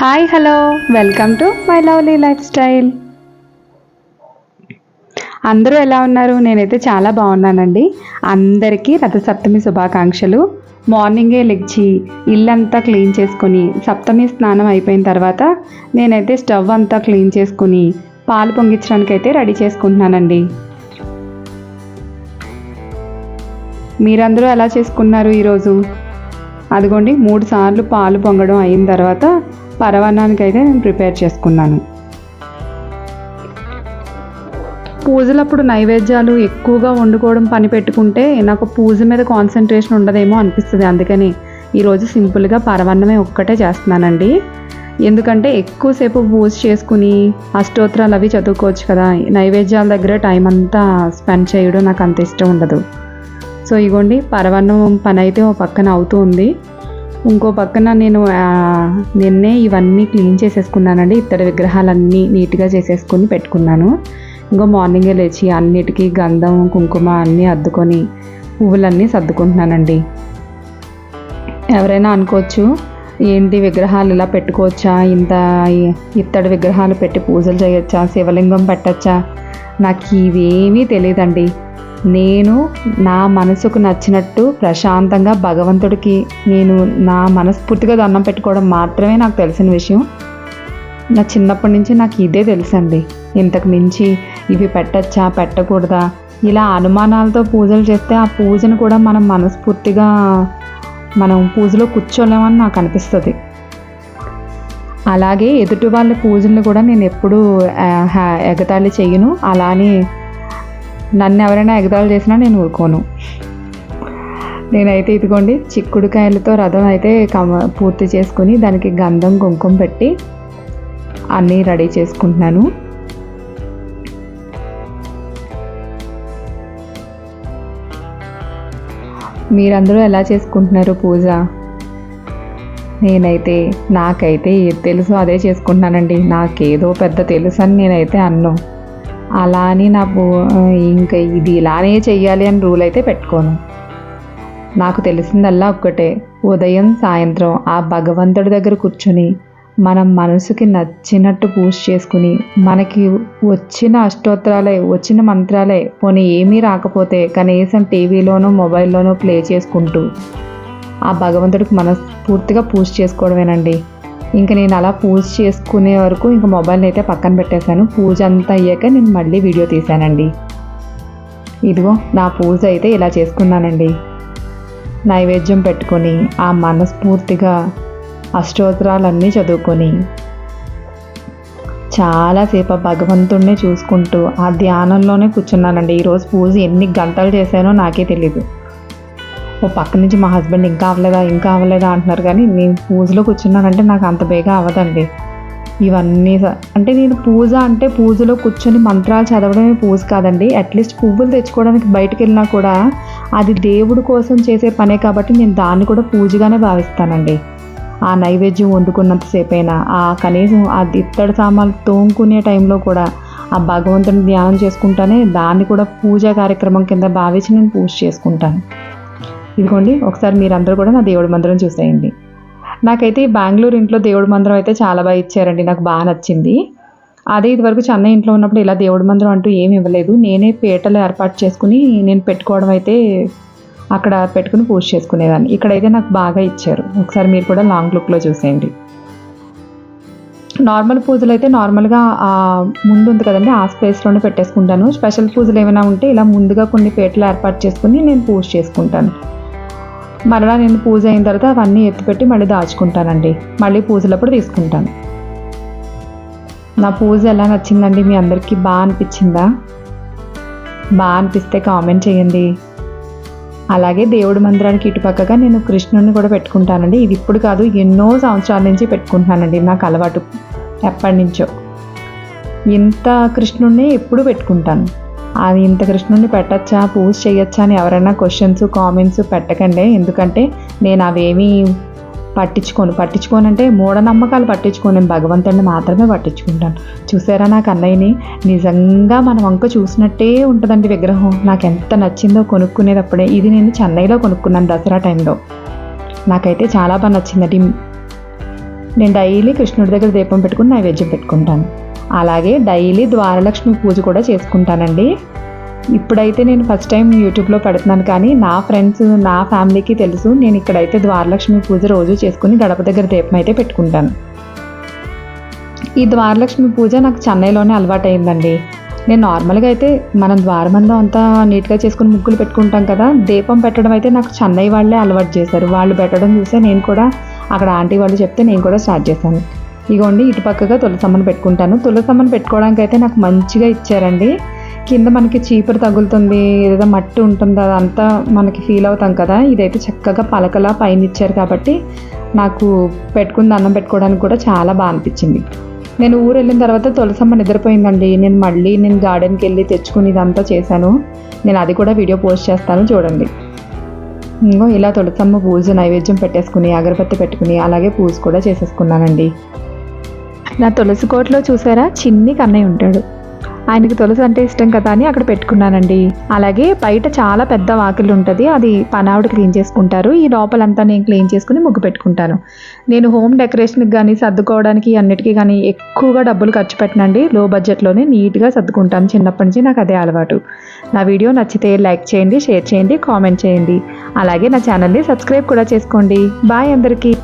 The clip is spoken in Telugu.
Hi hello. Welcome to my lovely life style. అందరూ ఎలా ఉన్నారు? నేనైతే చాలా బాగున్నానండి. అందరికీ రథసప్తమి శుభాకాంక్షలు. మార్నింగే లెగ్చి ఇల్లంతా క్లీన్ చేసుకుని సప్తమి స్నానం అయిపోయిన తర్వాత నేనైతే స్టవ్ అంతా క్లీన్ చేసుకుని పాలు పొంగించడానికి అయితే రెడీ చేసుకుంటున్నానండి. మీరందరూ ఎలా చేసుకున్నారు ఈరోజు? అదిగోండి మూడు సార్లు పాలు పొంగడం అయిన తర్వాత పరవాన్నానికి అయితే నేను ప్రిపేర్ చేసుకున్నాను. పూజలప్పుడు నైవేద్యాలు ఎక్కువగా వండుకోవడం పని పెట్టుకుంటే నాకు పూజ మీద కాన్సన్ట్రేషన్ ఉండదేమో అనిపిస్తుంది. అందుకని ఈరోజు సింపుల్గా పరవన్నమే ఒక్కటే చేస్తున్నానండి. ఎందుకంటే ఎక్కువసేపు పూజ చేసుకుని అష్టోత్తరాలు అవి చదువుకోవచ్చు కదా నైవేద్యాల దగ్గర టైం అంతా స్పెండ్ చేయడం నాకు అంత ఇష్టం ఉండదు. సో ఇగోండి పరవన్నం పని అయితే ఓ పక్కన అవుతూ ఉంది. ఇంకో పక్కన నేను నిన్నే ఇవన్నీ క్లీన్ చేసేసుకున్నానండి. ఇత్తడి విగ్రహాలన్నీ నీట్గా చేసేసుకుని పెట్టుకున్నాను. ఇంకో మార్నింగే లేచి అన్నిటికీ గంధం కుంకుమ అన్నీ అద్దుకొని పువ్వులన్నీ సర్దుకుంటున్నానండి. ఎవరైనా అనుకోవచ్చు ఏంటి విగ్రహాలు ఇలా పెట్టుకోవచ్చా? ఇంత ఇత్తడి విగ్రహాలు పెట్టి పూజలు చేయొచ్చా? శివలింగం పెట్టచ్చా? నాకు ఇవేమీ తెలియదండి. నేను నా మనసుకు నచ్చినట్టు ప్రశాంతంగా భగవంతుడికి నేను నా మనస్ఫూర్తిగా దండం పెట్టుకోవడం మాత్రమే నాకు తెలిసిన విషయం. నా చిన్నప్పటి నుంచి నాకు ఇదే తెలుసండి. ఇంతకు మించి ఇవి పెట్టచ్చా పెట్టకూడదా? ఇలా అనుమానాలతో పూజలు చేస్తే ఆ పూజను కూడా మనం మనస్ఫూర్తిగా మనం పూజలో కూర్చోలేమని నాకు అనిపిస్తుంది. అలాగే ఎదుటి వాళ్ళ పూజలను కూడా నేను ఎప్పుడూ ఎగతాళి చెయ్యను అలానే నన్ను ఎవరైనా ఎగదాలు చేసినా నేను ఊరుకోను. నేనైతే ఇదిగోండి చిక్కుడుకాయలతో రథం అయితే కమ పూర్తి చేసుకుని దానికి గంధం కుంకుమ పెట్టి అన్నీ రెడీ చేసుకుంటున్నాను. మీరందరూ ఎలా చేసుకుంటున్నారు పూజ? నేనైతే నాకైతే ఏది తెలుసో అదే చేసుకుంటున్నానండి. నాకేదో పెద్ద తెలుసు అని నేనైతే అన్ను. అలా అని నా ఇంకా ఇది ఇలానే చెయ్యాలి అని రూల్ అయితే పెట్టుకోను. నాకు తెలిసిందల్లా ఒక్కటే ఉదయం సాయంత్రం ఆ భగవంతుడి దగ్గర కూర్చుని మనం మనసుకి నచ్చినట్టు పూజ చేసుకుని మనకి వచ్చిన అష్టోత్తరాలే వచ్చిన మంత్రాలే పోనీ ఏమీ రాకపోతే కనీసం టీవీలోనూ మొబైల్లోనూ ప్లే చేసుకుంటూ ఆ భగవంతుడికి మనస్ఫూర్తిగా పూజ చేసుకోవడమేనండి. ఇంకా నేను అలా పూజ చేసుకునే వరకు ఇంకా మొబైల్ని అయితే పక్కన పెట్టేశాను. పూజ అంతా అయ్యాక నేను మళ్ళీ వీడియో తీశానండి. ఇదిగో నా పూజ అయితే ఇలా చేసుకున్నానండి. నైవేద్యం పెట్టుకొని ఆ మనస్ఫూర్తిగా అష్టోత్తరాలన్నీ చదువుకొని చాలాసేపు ఆ చూసుకుంటూ ఆ ధ్యానంలోనే కూర్చున్నానండి. ఈరోజు పూజ ఎన్ని గంటలు చేశానో నాకే తెలీదు. ఓ పక్క నుంచి మా హస్బెండ్ ఇంకా అవ్వలేదా ఇంకా అవ్వలేదా అంటున్నారు. కానీ నేను పూజలో కూర్చున్నానంటే నాకు అంత బేగా అవ్వదండి. ఇవన్నీ అంటే నేను పూజ అంటే పూజలో కూర్చొని మంత్రాలు చదవడమే పూజ కాదండి. అట్లీస్ట్ పువ్వులు తెచ్చుకోవడానికి బయటకు వెళ్ళినా కూడా అది దేవుడు కోసం చేసే పనే కాబట్టి నేను దాన్ని కూడా పూజగానే భావిస్తానండి. ఆ నైవేద్యం వండుకున్నంతసేపు అయినా ఆ కనీసం ఆ ఇత్తడి సామాన్లు తోముకునే టైంలో కూడా ఆ భగవంతుని ధ్యానం చేసుకుంటానే దాన్ని కూడా పూజా కార్యక్రమం కింద భావించి నేను పూజ చేసుకుంటాను. ఇదిగోండి ఒకసారి మీరందరూ కూడా నా దేవుడి మందిరం చూసేయండి. నాకైతే ఈ బెంగళూరు ఇంట్లో దేవుడి మందిరం అయితే చాలా బాగా ఇచ్చారండి నాకు బాగా నచ్చింది. అదే ఇదివరకు చెన్నై ఇంట్లో ఉన్నప్పుడు ఇలా దేవుడి మందిరం అంటూ ఏమి ఇవ్వలేదు. నేనే పీటలు ఏర్పాటు చేసుకుని నేను పెట్టుకోవడం అయితే అక్కడ పెట్టుకుని పూజ చేసుకునేదాన్ని. ఇక్కడైతే నాకు బాగా ఇచ్చారు. ఒకసారి మీరు కూడా లాంగ్ లుక్లో చూసేయండి. నార్మల్ పూజలు అయితే నార్మల్గా ముందు ఉంది కదండి ఆ స్పేస్లోనే పెట్టేసుకుంటాను. స్పెషల్ పూజలు ఏమైనా ఉంటే ఇలా ముందుగా కొన్ని పీటలు ఏర్పాటు చేసుకుని నేను పూజ చేసుకుంటాను. మరలా నేను పూజ అయిన తర్వాత అవన్నీ ఎత్తిపెట్టి మళ్ళీ దాచుకుంటానండి. మళ్ళీ పూజలప్పుడు తీసుకుంటాను. నా పూజ ఎలా నచ్చిందండి మీ అందరికీ? బాగా అనిపించిందా? బాగా అనిపిస్తే కామెంట్ చేయండి. అలాగే దేవుడి మందిరానికి ఇటుపక్కగా నేను కృష్ణుడిని కూడా పెట్టుకుంటానండి. ఇది ఇప్పుడు కాదు ఎన్నో సంవత్సరాల నుంచి పెట్టుకుంటున్నానండి. నాకు అలవాటు ఎప్పటి నుంచో. ఇంత కృష్ణుడిని ఎప్పుడు పెట్టుకుంటాను. అది ఇంత కృష్ణుడిని పెట్టచ్చా? పూజ చేయొచ్చా అని ఎవరైనా క్వశ్చన్స్ కామెంట్స్ పెట్టకండి. ఎందుకంటే నేను అవేమీ పట్టించుకోను. పట్టించుకోను అంటే మూఢనమ్మకాలు పట్టించుకోను. నేను భగవంతుడిని మాత్రమే పట్టించుకుంటాను. చూసారా నాకు అన్నయ్యని నిజంగా మన వంక చూసినట్టే ఉంటుందండి విగ్రహం. నాకు ఎంత నచ్చిందో కొనుక్కునేటప్పుడే. ఇది నేను చెన్నైలో కొనుక్కున్నాను దసరా టైంలో. నాకైతే చాలా బాగా నచ్చిందండి. నేను డైలీ కృష్ణుడి దగ్గర దీపం పెట్టుకుని నైవేద్యం పెట్టుకుంటాను. అలాగే డైలీ ద్వారలక్ష్మి పూజ కూడా చేసుకుంటానండి. ఇప్పుడైతే నేను ఫస్ట్ టైం యూట్యూబ్లో పెడుతున్నాను కానీ నా ఫ్రెండ్స్ నా ఫ్యామిలీకి తెలుసు నేను ఇక్కడైతే ద్వారలక్ష్మి పూజ రోజు చేసుకుని గడప దగ్గర దీపం అయితే పెట్టుకుంటాను. ఈ ద్వారలక్ష్మి పూజ నాకు చెన్నైలోనే అలవాటైందండి. నేను నార్మల్గా అయితే మనం ద్వారబంధం అంతా నీట్గా చేసుకుని ముగ్గులు పెట్టుకుంటాం కదా దీపం పెట్టడం అయితే నాకు చెన్నై వాళ్ళే అలవాటు చేశారు. వాళ్ళు పెట్టడం చూస్తే నేను కూడా అక్కడ ఆంటీ వాళ్ళు చెప్తే నేను కూడా స్టార్ట్ చేశాను. ఇగోండి ఇటు పక్కగా తులసమ్మను పెట్టుకుంటాను. తులసమ్మని పెట్టుకోవడానికి అయితే నాకు మంచిగా ఇచ్చారండి. కింద మనకి చీపురు తగులుతుంది ఏదో మట్టి ఉంటుంది అదంతా మనకి ఫీల్ అవుతాం కదా. ఇదైతే చక్కగా పలకలా పైన ఇచ్చారు కాబట్టి నాకు పెట్టుకుని దండం పెట్టుకోవడానికి కూడా చాలా బాగా అనిపించింది. నేను ఊరు వెళ్ళిన తర్వాత తులసమ్మ నిద్రపోయిందండి. నేను మళ్ళీ నేను గార్డెన్కి వెళ్ళి తెచ్చుకుని ఇదంతా చేశాను. నేను అది కూడా వీడియో పోస్ట్ చేస్తాను చూడండి. ఇంకో ఇలా తులసమ్మ పూజ నైవేద్యం పెట్టేసుకుని అగరబత్తి పెట్టుకుని అలాగే పూజ కూడా చేసేసుకున్నానండి. నా తులసి కోట్లో చూసారా? చిన్ని కన్నయ్య ఉంటాడు. ఆయనకి తులసి అంటే ఇష్టం కదా అని అక్కడ పెట్టుకున్నానండి. అలాగే బయట చాలా పెద్ద వాకిలి ఉంటుంది. అది పనావిడ క్లీన్ చేసుకుంటారు. ఈ లోపలంతా నేను క్లీన్ చేసుకుని ముగ్గు పెట్టుకుంటాను. నేను హోమ్ డెకరేషన్కి కానీ సర్దుకోవడానికి అన్నిటికీ కానీ ఎక్కువగా డబ్బులు ఖర్చు పెట్టనండి లో బడ్జెట్లోనే నీట్గా సర్దుకుంటాను. చిన్నప్పటి నుంచి నాకు అదే అలవాటు. నా వీడియో నచ్చితే లైక్ చేయండి షేర్ చేయండి కామెంట్ చేయండి. అలాగే నా ఛానల్ని సబ్స్క్రైబ్ కూడా చేసుకోండి. బాయ్ అందరికీ.